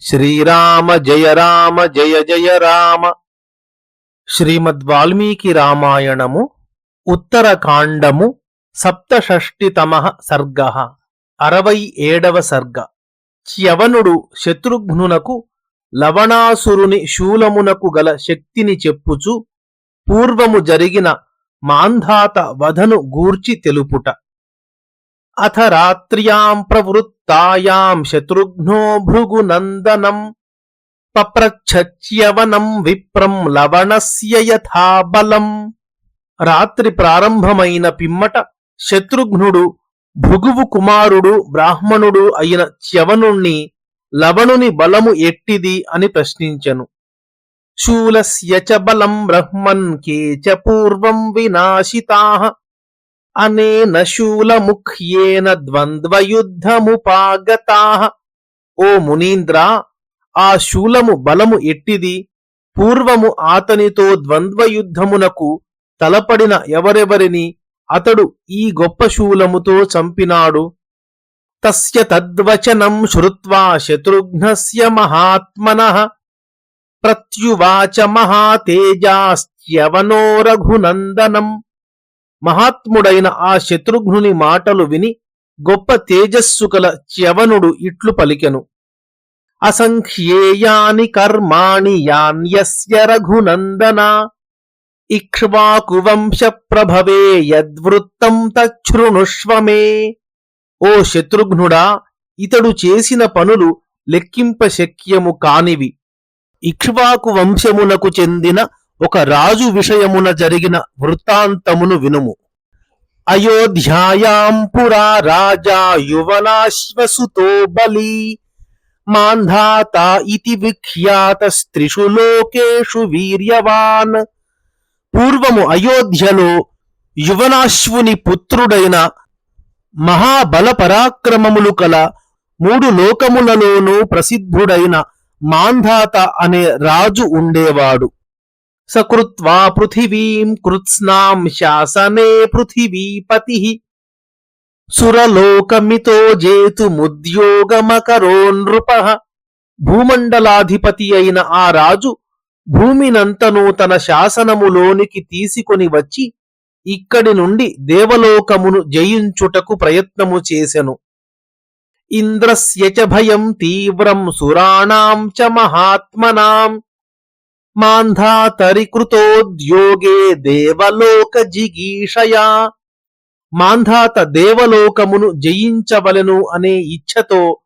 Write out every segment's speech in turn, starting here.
శ్రీరామ జయ రామ జయ జయ రామ. శ్రీమద్ వాల్మీకి రామాయణము ఉత్తరకాండము సప్తషష్టితమ సర్గ. అరవై ఏడవ సర్గ. చ్యవనుడు శత్రుఘ్నునకు లవణాసురుని శూలమునకు గల శక్తిని చెప్పుచు పూర్వము జరిగిన మాంధాత వధను గూర్చి తెలుపుట. అథ రాత్ర్యాం ప్రవృత్తాయాం శత్రుఘ్నో భృగునందనం పప్రచ్ఛత్యవనం విప్రం లవణస్య యథాబలం రాత్రి ప్రారంభమైన పిమ్మట శత్రుఘ్నుడు భృగువు కుమారుడు బ్రాహ్మణుడు అయిన చ్యవనుణ్ణి లవణుని బలము ఎట్టిది అని ప్రశ్నించెను శూలస్య చ బలం బ్రహ్మన్ కే చ పూర్వం వినాశితాః అనేన శూలముఖ్యేన ద్వంద్వయుద్ధముపాగతాః ఓ మునీంద్ర ఆ శూలము బలము ఎట్టిది పూర్వము ఆతనితో ద్వంద్వయుద్ధమునకు తలపడిన ఎవరెవరిని అతడు ఈ గొప్ప శూలముతో చంపినాడు తస్య తద్వచనం శ్రుత్వా శత్రుఘ్నస్య మహాత్మన ప్రత్యువాచ మహాతేజాస్త్యవనో రఘునందనం మహాత్ముడైన ఆ శత్రుఘ్నుని మాటలు విని గొప్ప తేజస్సు కల చ్యవనుడు ఇట్లు పలికెను. అసంఖ్యేయాని కర్మాణి యాన్యస్య రఘునందన ఇక్ష్వాకువంశ ప్రభవే యద్వృత్తం తచ్ఛృణుష్వమే ఓ శత్రుఘ్నుడా ఇతడు చేసిన పనులు లెక్కింపశక్యము కానివి. ఇక్ష్వాకు వంశమునకు చెందిన ఒక రాజు విషయమున జరిగిన వృత్తాంతమును వినుము. అయోధ్యాయాం పురా రాజా యువనాశ్వసుతో బలి మాంధాత ఇతి విఖ్యాత స్త్రిషు లోకేషు వీర్యవాన్. పూర్వము అయోధ్యలో యువనాశ్వుని పుత్రుడైన మహాబల పరాక్రమములు కల మూడు లోకములలోనూ ప్రసిద్ధుడైన మాంధాత అనే రాజు ఉండేవాడు. సకృత్వా పృథివీం కృత్స్నాం శాసనే పృథివీపతి సురలోకమితో జేతుముద్యోగమకరో నృప. భూమండలాధిపతి అయిన ఆ రాజు భూమినంతను తన శాసనములోనికి తీసుకొని వచ్చి ఇక్కడి నుండి దేవలోకమును జయించుటకు ప్రయత్నము చేసెను. ఇంద్రస్య చ భయం తీవ్రం సురాణాం చ మహాత్మనాం. మాంధాతరికృతోద్యోగే దేవలోక జిగీషయా. మాంధాత దేవలోకమును జయించవలెను అనే ఇచ్ఛతో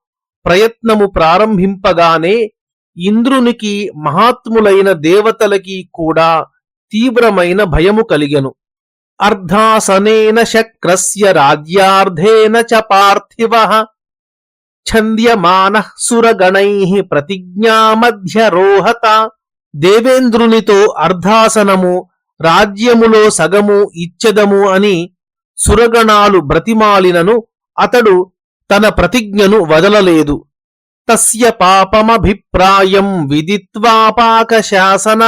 ప్రయత్నము ప్రారంభింపగానే ఇంద్రునికి మహాత్ములైన దేవతలకి కూడా తీవ్రమైన భయము కలిగెను. అర్ధాసనేన శక్రస్య రాజ్యార్ధేన చ పార్థివ. ఛంద్యమాన సురగణై ప్రతిజ్ఞామధ్యరోహత దేవేంద్రునితో అర్ధాసనము రాజ్యములో సగము ఇచ్చెదము అని సురగణాలు బ్రతిమాలినను అతడు తన ప్రతిజ్ఞను వదలలేదు. తస్య పాపమభిప్రాయం విదిత్వాపాకశాసన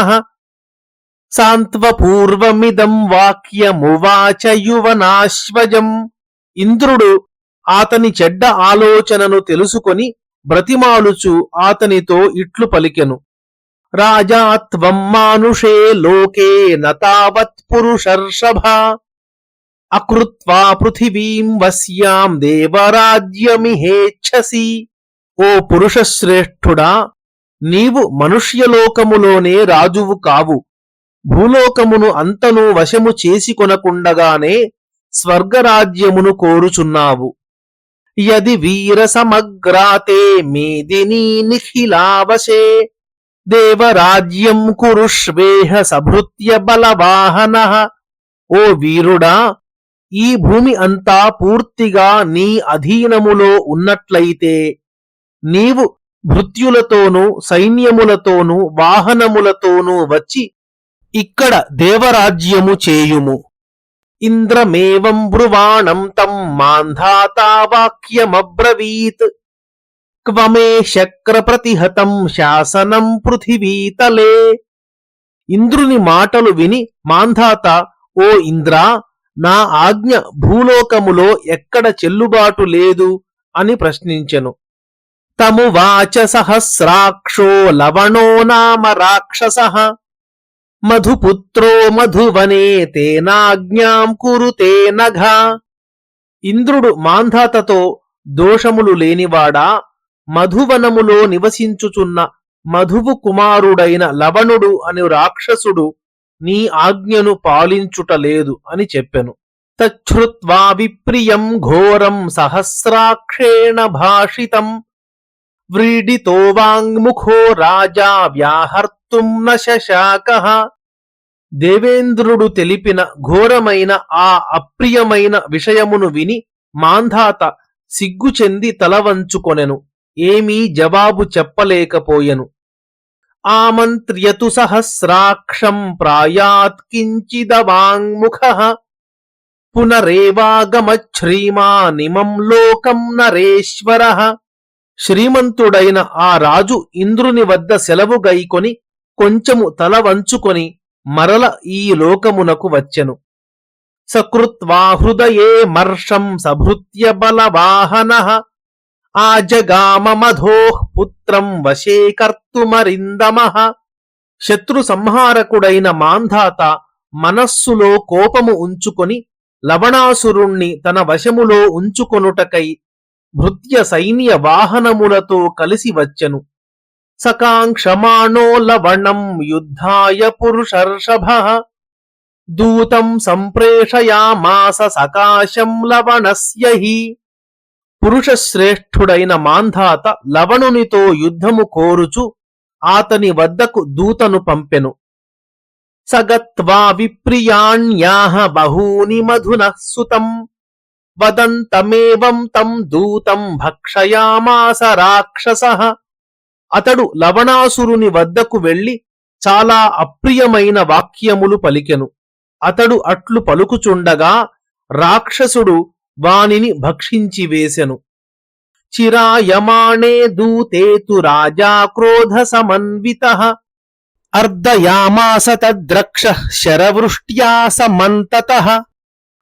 సాంత్వపూర్వమిదం వాక్యమువాచ యువనాశ్వజం. ఇంద్రుడు ఆతని చెడ్డ ఆలోచనను తెలుసుకొని బ్రతిమాలుచు ఆతనితో ఇట్లు పలికెను. రాజా త్వం మానుషే లోకే నతావత్ పురుషర్షభ. అకృత్వా పృథివీం వస్యాం దేవరాజ్యమిహేచ్ఛసి. ఓ పురుషశ్రేష్ఠుడా నీవు మనుష్యలోకములోనే రాజువు కావు. భూలోకమును అంతను వశము చేసి కొనకుండగానే స్వర్గరాజ్యమును కోరుచున్నావు. యది వీర సమగ్రాతే మేదినీ నిఖిలావశే. దేవరాజ్యం కురుష్వేహ సభృత్య బలవాహన ఓ వీరుడా ఈ భూమి అంతా పూర్తిగా నీ అధీనములో ఉన్నట్లయితే నీవు భృత్యులతోనూ సైన్యములతోనూ వాహనములతోనూ వచ్చి ఇక్కడ దేవరాజ్యము చేయుము. ఇంద్రమేవం బ్రువాణం తం మాంధాతా వాక్యమబ్రవీత్. క్వమే శక్ర ప్రతిహతం శాసనం పృథివీతలే ఇంద్రుని మాటలు విని మాంధాత ఓ ఇంద్రా నా ఆజ్ఞ భూలోకములో ఎక్కడ చెల్లుబాటు లేదు? అని ప్రశ్నించెను. తము వాచ సహస్రాక్షో లవణో నామ రాక్షస. మధుపుత్రో మధువనే తేనాజ్ఞాం కురుతే నఘ. ఇంద్రుడు మాంధాతతో దోషములు లేనివాడా? మధువనములో నివసించుచున్న మధువు కుమారుడైన లవణుడు అను రాక్షసుడు నీ ఆజ్ఞను పాలించుటలేదు అని చెప్పెను. తచ్ఛ్రుత్వా విప్రియం ఘోరం సహస్రాక్షేణ భాషితం. వ్రీడితో వాంగ్ముఖో రాజా వ్యాహర్తుం న దేవేంద్రుడు తెలిపిన ఘోరమైన ఆ అప్రియమైన విషయమును విని మాంధాత సిగ్గుచెంది తల తలవంచుకొనెను. ఏమీ జవాబు చెప్పలేకపోయెను. ఆమంత్ర్యతు సహస్రాక్షం ప్రాయాత్ కించిదవాంగ్ముఖ. పునరేవాగమశ్రీమానిమం లోకం నరేశ్వర. శ్రీమంతుడైన ఆ రాజు ఇంద్రుని వద్ద సెలవు గైకొని కొంచెము తల వంచుకొని మరల ఈ లోకమునకు వచ్చెను. సకృత్వా హృదయే మర్షం సభృత్య బలవాహన. ఆజగామమధోః పుత్రం వశే కర్తుమరిందమః. శత్రు సంహారకుడైన మాంధాత మనస్సులో కోపము ఉంచుకొని లవణాసురుణ్ణి తన వశములో ఉంచుకొనుటకై భృత్య సైన్య వాహనములతో కలిసి వచ్చెను. సకాంక్షమాణో లవణం యుద్ధాయ పురుషర్షభ. దూతం సంప్రేషయామాస సకాశం లవణస్య హి. పురుషశ్రేష్ఠుడైన మాంధాత లవణునితో యుద్ధము కోరుచు ఆతని వద్దకు దూతను పంపెను. సగత్వా విప్రియాణ్యాహ బహూని మధున సుతం వదంతమేవం తం దూతం భక్షయామాస రాక్షస. అతడు లవణాసురుని వద్దకు వెళ్ళి చాలా అప్రియమైన వాక్యములు పలికెను. అతడు అట్లు పలుకుచుండగా రాక్షసుడు వానిని భక్షించి వేశను చిరాయమాణే దూతేతు రాజా క్రోధ సమన్విత. అర్ధయామాస తద్రక్ష శరవృష్ట్యా సమంతత.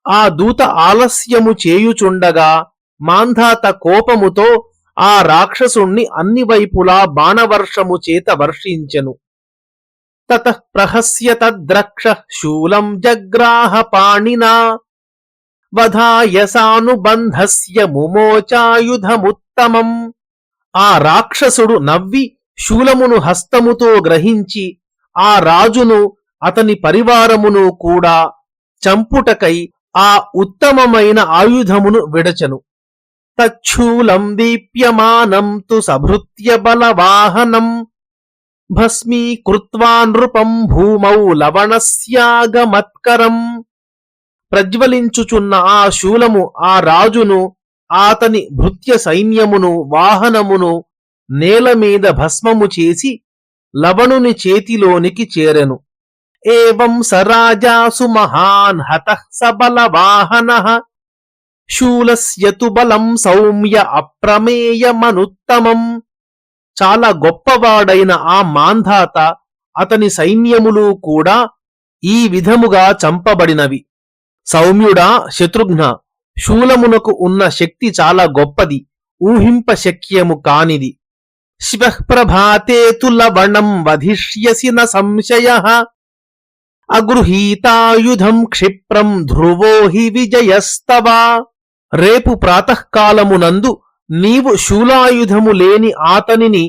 ఆ దూత ఆలస్యము చేయుచుండగా మాంధాత కోపముతో ఆ రాక్షసుణ్ణి అన్ని వైపులా బాణవర్షము చేత వర్షించెను. తత ప్రహస్య తద్రక్ష శూలం జగ్రాహ పాణినా. వధాయసానుబంధస్య ముమోచాయుధముత్తమం ఆ రాక్షసుడు నవ్వి శూలమును హస్తముతో గ్రహించి ఆ రాజును అతని పరివారమును కూడా చంపుటకై ఆ ఉత్తమమైన ఆయుధమును విడచను. తచ్చూలం దీప్యమానం తు సభృత్య బలవాహనం భస్మీకృత్వా నృపం భూమౌ లవణస్యాగమత్కరం। ప్రజ్వలించుచున్న ఆ శూలము ఆ రాజును ఆతని భృత్య సైన్యమును వాహనమును నేల మీద భస్మము చేసి లవణుని చేతిలోనికి చేరెను. ఏవం స రాజాసు మహాన్ హత సబలవాహన శూలస్యతు బలం సౌమ్య అప్రమేయమనుత్తమం చాలా గొప్పవాడైన ఆ మాంధాత అతని సైన్యములు కూడా ఈ విధముగా చంపబడినవి. సౌమ్యుడా శత్రుఘ్న. శూలమునకు ఉన్న శక్తి చాలా గొప్పది ఊహింప శక్యము కానిది. శివ తు లవణం వధిష్యసి న సంశయ. అగృహీతాయుధం క్షిప్రం ధ్రువో హి విజయస్తవా. రేపు ప్రాతకాలమునందు నీవు శూలాయుధము లేని ఆతనిని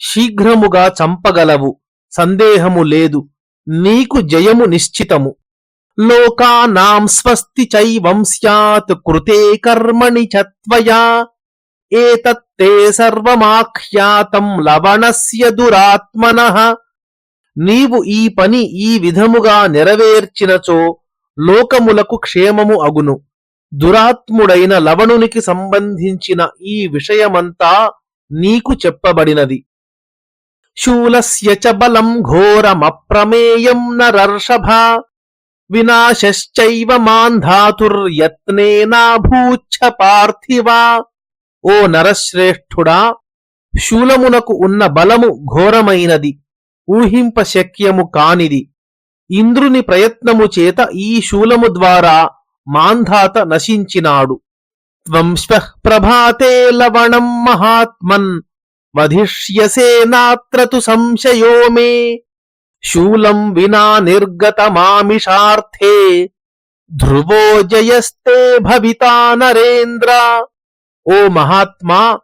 శీఘ్రముగా చంపగలవు సందేహము లేదు నీకు జయము నిశ్చితము. లోకానాం స్వస్తి చైవం స్యాత్ కృతే కర్మణి చత్వయా ఏతత్తే సర్వమాఖ్యాతం లవణస్య దురాత్మన. నీవు ఈ పని ఈ విధముగా నెరవేర్చినచో లోకములకు క్షేమము అగును. దురాత్ముడైన లవణునికి సంబంధించిన ఈ విషయమంతా నీకు చెప్పబడినది. శూలస్య చ బలం ఘోరమప్రమేయం నరర్షభ. వినాశశ్చైవ మాంధాతుర్యత్నేనాభూచ్ఛ పార్థివా ఓ నరశ్రేష్ఠుడా శూలమునకు ఉన్న బలము ఘోరమైనది ఊహింపశక్యము కానిది. ఇంద్రుని ప్రయత్నము చేత ఈ శూలము ద్వారా మాంధాత నశించినాడు. త్వం ప్రభాతే లవణం మహాత్మన్ వధిష్యసే సంశయోమే శూలం వినా నిర్గతమామిషార్థే. ధ్రువో జయస్తే భవితా నరేంద్ర. ఓ మహాత్మా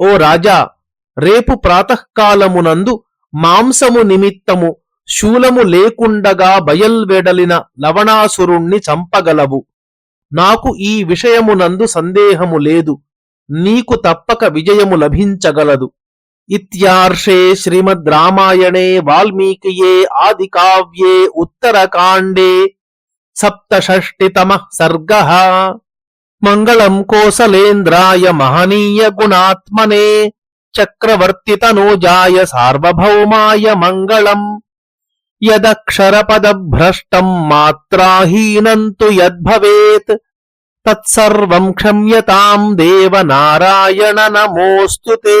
ఓ రాజా రేపు ప్రాతకాలమునందు మాంసము నిమిత్తము శూలము లేకుండగా బయల్వెడలిన లవణాసురుణ్ణి చంపగలవు. నాకు ఈ విషయమునందు సందేహము లేదు. నీకు తప్పక విజయము లభించగలదు. ఇత్యార్షే శ్రీమద్ రామాయణే వాల్మీకియే ఆది కావ్యే ఉత్తరకాండే సప్తషష్టితమ సర్గ మంగళం కోసలేంద్రాయ మహనీయ గుణాత్మనే చక్రవర్తితనూజాయ సార్వభౌమాయ మంగళం యదక్షరపదభ్రష్టం మాత్రాహీనంతు యద్భవేత్ తత్సర్వం క్షమ్యతాం దేవ నారాయణ నమోస్తుతే